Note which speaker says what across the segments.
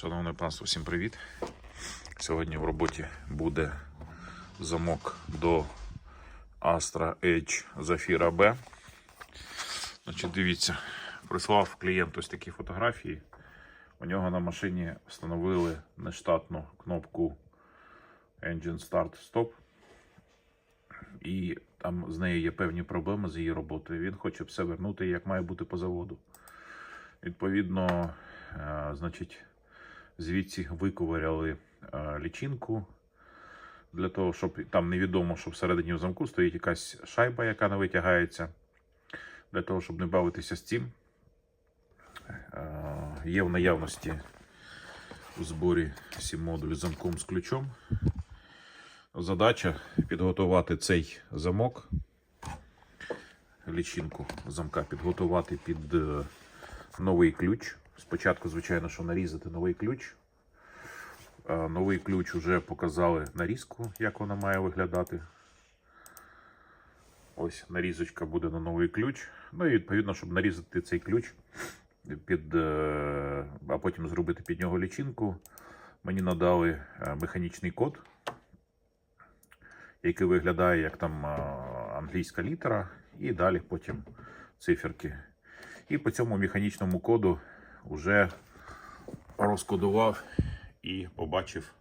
Speaker 1: Шановне панство, всім привіт. Сьогодні в роботі буде замок до Astra Edge Zafira B. Значить, дивіться, прислав клієнт ось такі фотографії. У нього на машині встановили нештатну кнопку Engine Start Stop. І там з нею є певні проблеми з її роботою. Він хоче все вернути, як має бути по заводу. Відповідно, е, значить, звідси виковиряли е, лічинку. Для того, щоб там невідомо, що всередині в замку стоїть якась шайба, яка не витягається. Для того, щоб не бавитися з цим. Е, Є в наявності у зборі 7 модулів з замком з ключом. Задача підготувати цей замок, лічинку замка підготувати під е, новий ключ. Спочатку, звичайно, що нарізати новий ключ. Е, Новий ключ вже показали нарізку, як вона має виглядати. Ось нарізочка буде на новий ключ. Ну і відповідно, щоб нарізати цей ключ, під, е, а потім зробити під нього лічинку, мені надали е, механічний код, який виглядає як там англійська літера, і далі потім циферки. І по цьому механічному коду вже розкодував і побачив,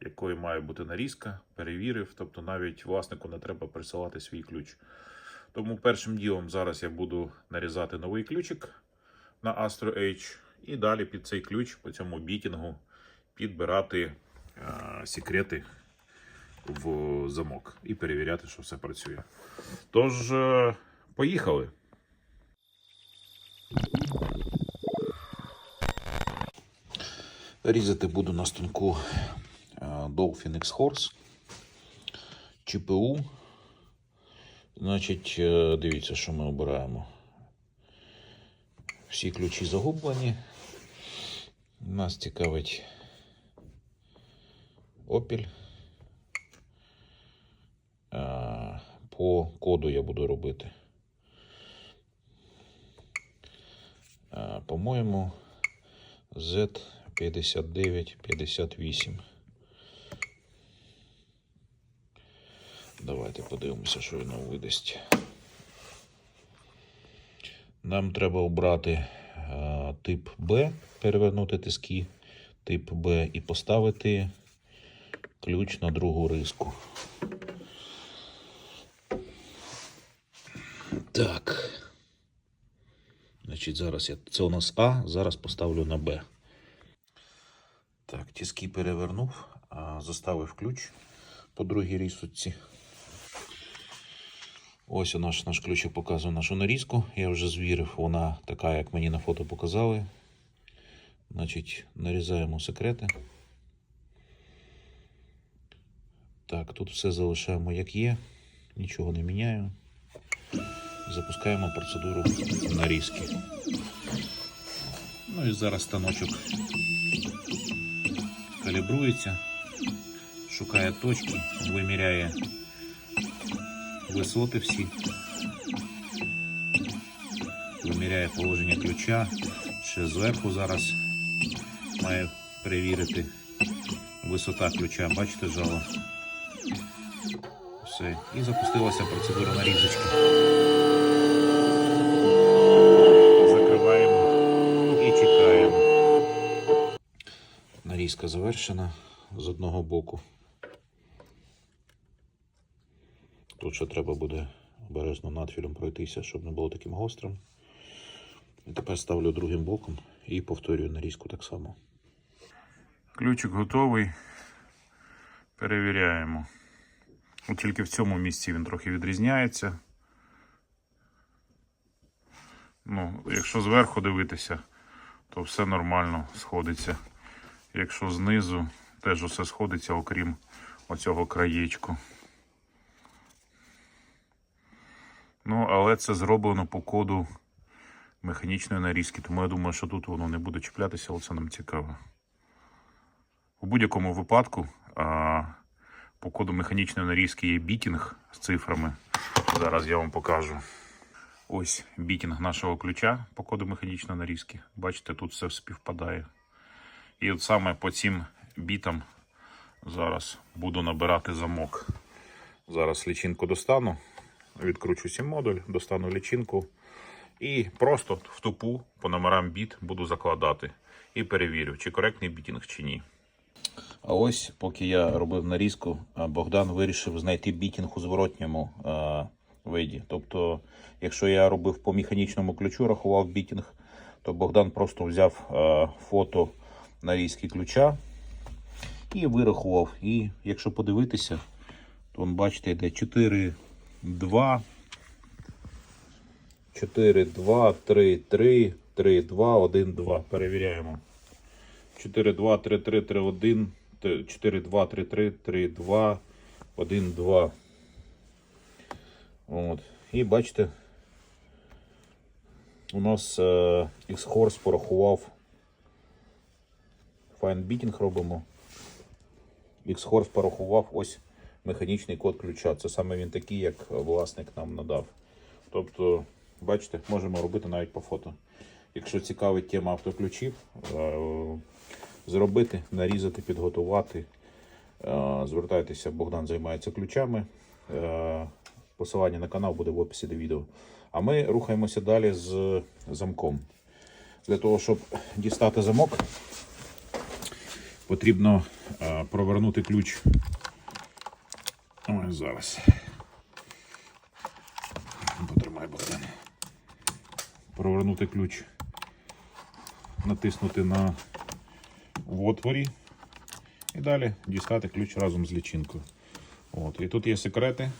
Speaker 1: якою має бути нарізка, перевірив. Тобто навіть власнику не треба присилати свій ключ. Тому першим ділом зараз я буду нарізати новий ключик на Astro H, і далі під цей ключ по цьому бітінгу підбирати е, секрети в замок і перевіряти, що все працює. Тож, е, поїхали. Різати буду на станку е, Dolphin X Horse ЧПУ. Значить, е, дивіться, що ми обираємо. Всі ключі загублені. Нас цікавить Opel. Е, по коду я буду робити. По-моєму, Z. 59, 58. Давайте подивимося, що воно видасть. Нам треба обрати а, тип Б, перевернути тиски, тип Б і поставити ключ на другу риску. Так. Значить, зараз я це у нас А, зараз поставлю на Б. Так, тиски перевернув, а заставив ключ по другій рісочці. Ось наш, наш ключик показує нашу нарізку. Я вже звірив, вона така, як мені на фото показали. Значить, нарізаємо секрети. Так, тут все залишаємо як є, нічого не міняю. Запускаємо процедуру нарізки. Ну і зараз станочок калібрується, шукає точки, виміряє висоти всі, виміряє положення ключа, ще зверху зараз має перевірити висота ключа. Бачите жало? Все. І запустилася процедура нарізочки. Нарізка завершена з одного боку. Тут ще треба буде обережно надфілем пройтися, щоб не було таким гострим. І тепер ставлю другим боком і повторюю нарізку так само. Ключик готовий. Перевіряємо. От Тільки в цьому місці він трохи відрізняється. Ну, якщо зверху дивитися, то все нормально сходиться. Якщо знизу, теж усе сходиться, окрім оцього краєчку. Ну, але це зроблено по коду механічної нарізки, тому я думаю, що тут воно не буде чіплятися, але це нам цікаво. У будь-якому випадку а, по коду механічної нарізки є бітінг з цифрами. Зараз я вам покажу. Ось бітінг нашого ключа по коду механічної нарізки. Бачите, тут все співпадає. І от саме по цим бітам зараз буду набирати замок. Зараз лічинку достану, відкручу сім модуль, достану лічинку і просто в тупу по номерам біт буду закладати і перевірю, чи коректний бітінг, чи ні.
Speaker 2: А ось, поки я робив нарізку, Богдан вирішив знайти бітінг у зворотньому а, виді. Тобто, якщо я робив по механічному ключу, рахував бітінг, то Богдан просто взяв а, фото нарізки ключа і вирахував. І якщо подивитися, то вон, бачите, йде 4, 2, 4, 2, 3, 3, 3, 2, 1, 2. Перевіряємо. 4, 2, 3, 3, 3, 1, 4, 2, 3, 3, 3, 2, 1, 2. От. І бачите, у нас е, X-Horse порахував. Beating робимо. X-Horse порахував ось механічний код ключа. Це саме він такий, як власник нам надав. Тобто, бачите, можемо робити навіть по фото. Якщо цікавить тема автоключів, е, зробити, нарізати, підготувати. Е, Звертайтеся, Богдан займається ключами. Е, Посилання на канал буде в описі до відео. А ми рухаємося далі з замком. Для того, щоб дістати замок, потрібно провернути ключ. Ось зараз. Потримай Богдан. Провернути ключ. Натиснути на в отворі. І далі дістати ключ разом з лічинкою. От. І тут є секрети.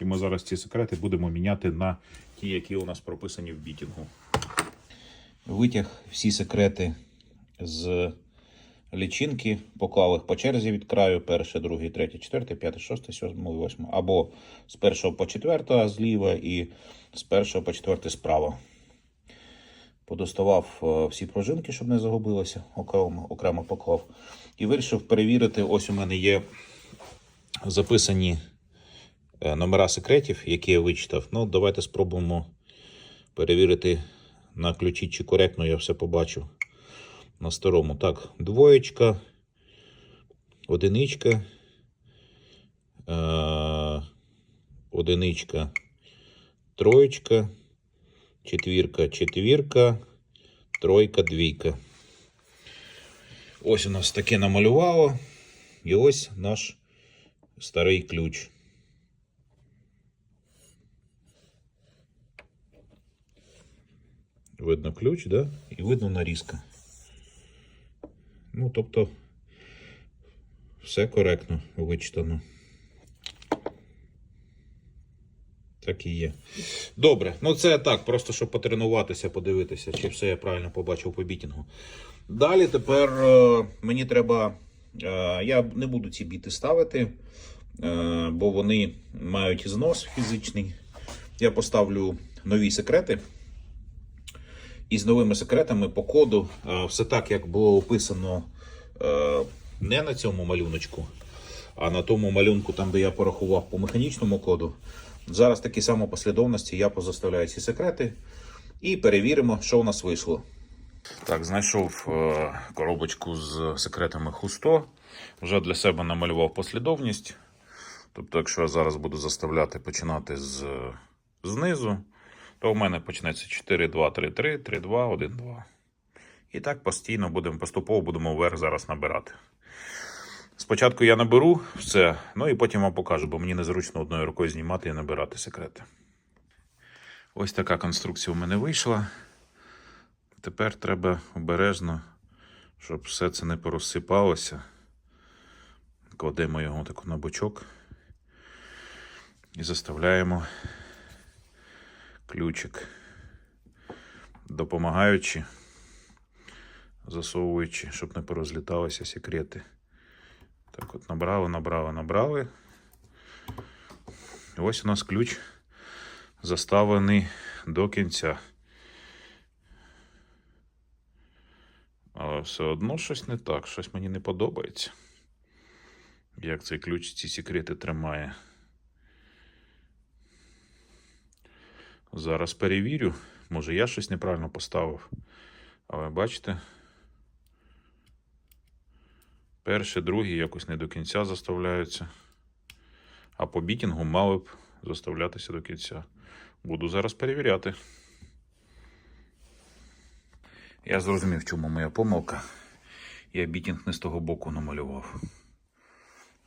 Speaker 2: І ми зараз ці секрети будемо міняти на ті, які у нас прописані в бітінгу. Витяг всі секрети з лічинки, поклав їх по черзі від краю: перше, друге, третє, четверте, п'яте, шосте, сьоме, восьме. Або з першого по четверте зліва і з першого по четверте справа. Подоставав е, всі пружинки, щоб не загубилося, окремо, окремо поклав. І вирішив перевірити. Ось у мене є записані е, номера секретів, які я вичитав. Ну, давайте спробуємо перевірити на ключі, чи коректно я все побачу на старому. Так, двоєчка, одиничка, е- одиничка, троєчка, четвірка, четвірка, тройка, двійка. Ось у нас таке намалювало. І ось наш старий ключ. Видно ключ, да? І видно нарізка. Ну, тобто, все коректно вичитано. Так і є. Добре, ну це так, просто щоб потренуватися, подивитися, чи все я правильно побачив по бітінгу. Далі тепер е, мені треба. Е, я не буду ці біти ставити, е, бо вони мають знос фізичний. Я поставлю нові секрети. І з новими секретами по коду е, все так, як було описано е, не на цьому малюночку, а на тому малюнку, там, де я порахував по механічному коду. Зараз такі самі послідовності я позаставляю ці секрети і перевіримо, що у нас вийшло.
Speaker 1: Так, знайшов е, коробочку з секретами Хусто. Вже для себе намалював послідовність. Тобто, якщо я зараз буду заставляти починати з, знизу, то в мене почнеться 4, 2, 3, 3, 3, 2, 1, 2. І так постійно будемо поступово будемо вверх зараз набирати. Спочатку я наберу все, ну і потім вам покажу, бо мені незручно одною рукою знімати і набирати секрети. Ось така конструкція у мене вийшла. Тепер треба обережно, щоб все це не порозсипалося. Кладемо його так на бочок і заставляємо ключик, допомагаючи, засовуючи, щоб не порозліталися секрети. Так от набрали, набрали, набрали. Ось у нас ключ заставлений до кінця. Але все одно щось не так, щось мені не подобається. Як цей ключ ці секрети тримає. Зараз перевірю. Може я щось неправильно поставив. Але бачите, Перший, другий якось не до кінця заставляються. А по бітінгу мали б заставлятися до кінця. Буду зараз перевіряти. Я зрозумів, чому моя помилка. Я бітінг не з того боку намалював.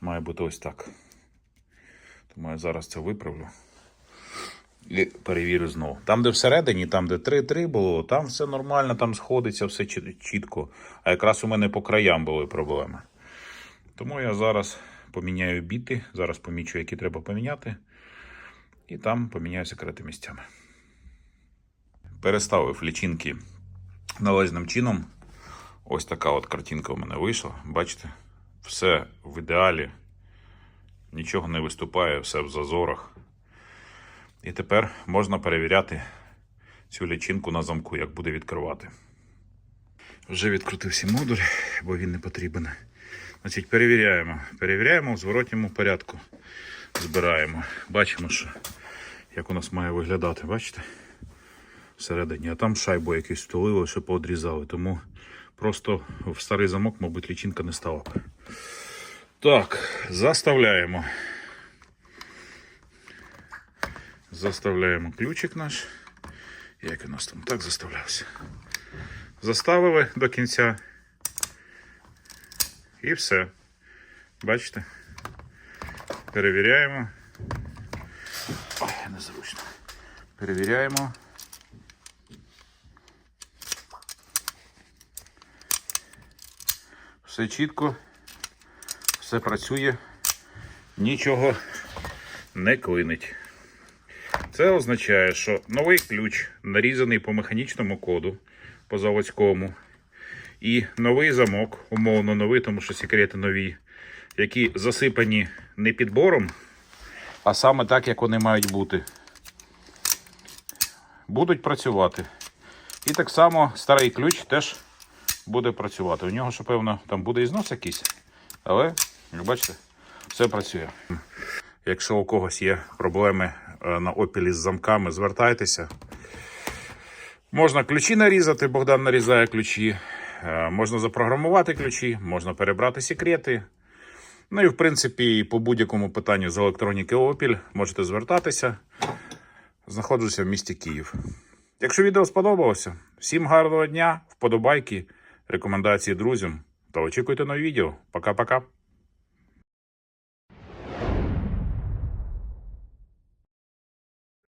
Speaker 1: Має бути ось так. Тому я зараз це виправлю. Перевірю знову. Там, де всередині, там, де 3-3 було, там все нормально, там сходиться, все чітко. А якраз у мене по краям були проблеми. Тому я зараз поміняю біти, зараз помічу, які треба поміняти. І там поміняю секрети місцями. Переставив лічинки належним чином. Ось така от картинка у мене вийшла. Бачите, все в ідеалі. Нічого не виступає, все в зазорах. І тепер можна перевіряти цю лічинку на замку, як буде відкривати. Вже відкрутив всі модулі, бо він не потрібен. Значить, перевіряємо. Перевіряємо в зворотньому порядку. Збираємо. Бачимо, що як у нас має виглядати, бачите? Всередині. А там шайбу якусь втулили, що поодрізали. Тому просто в старий замок, мабуть, лічинка не стала. Так, заставляємо. Заставляємо ключик наш. Як у нас там так заставлявся. Заставили до кінця. І все. Бачите? Перевіряємо. Ой, незручно. Перевіряємо. Все чітко, все працює, нічого не клинить. Це означає, що новий ключ нарізаний по механічному коду, по заводському, і новий замок, умовно новий, тому що секрети нові, які засипані не підбором, а саме так, як вони мають бути. Будуть працювати. І так само старий ключ теж буде працювати. У нього, що певно, там буде і знос якийсь, але, як бачите, все працює. Якщо у когось є проблеми на опілі з замками, звертайтеся. Можна ключі нарізати, Богдан нарізає ключі. Е, Можна запрограмувати ключі, можна перебрати секрети. Ну і в принципі, по будь-якому питанню з електроніки Opel можете звертатися. Знаходжуся в місті Київ. Якщо відео сподобалося, всім гарного дня, вподобайки, рекомендації друзям та очікуйте нові відео. Пока-пока.